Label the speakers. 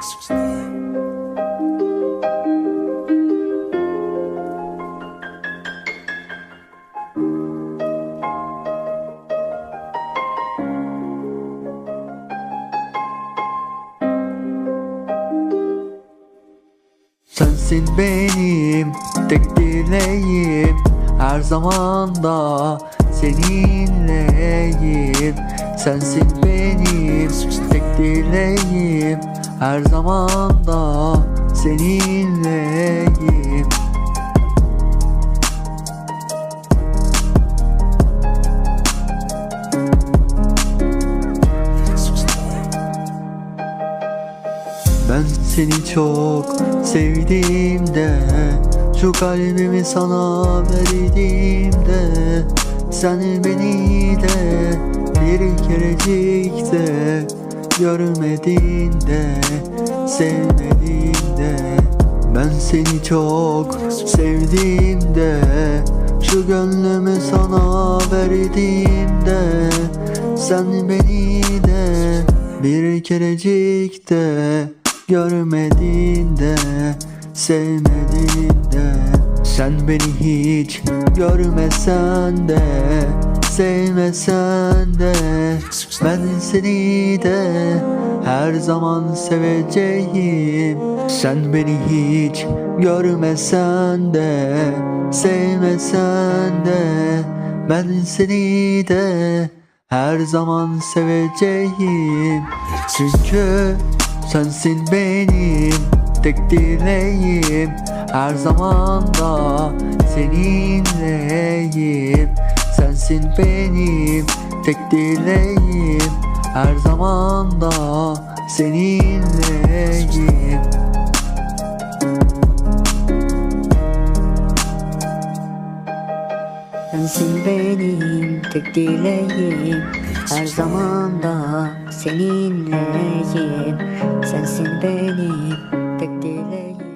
Speaker 1: Sensin benim tek dileğim. Her zaman da seninleyim. Sensin benim tek dileğim Her zaman da seninleyim Ben seni çok sevdiğimde Şu kalbimi sana verdiğimde Sen beni de bir kerecik de Görmediğinde Sevmediğinde Ben seni çok sevdiğimde Şu gönlümü sana verdiğimde Sen beni de bir kerecik de Görmediğinde Sevmediğinde Sen beni hiç görmesen de Sevmesen de Ben seni de her zaman seveceğim. Sen beni hiç görmesen de Sevmesen de Ben seni de her zaman seveceğim. Çünkü sensin benim tek dileğim. Her zaman da Sensin benim tek dileğim. Her zaman da seninleyim.
Speaker 2: Sensin benim tek dileğim. Her zaman da seninleyim. Sensin benim tek dileğim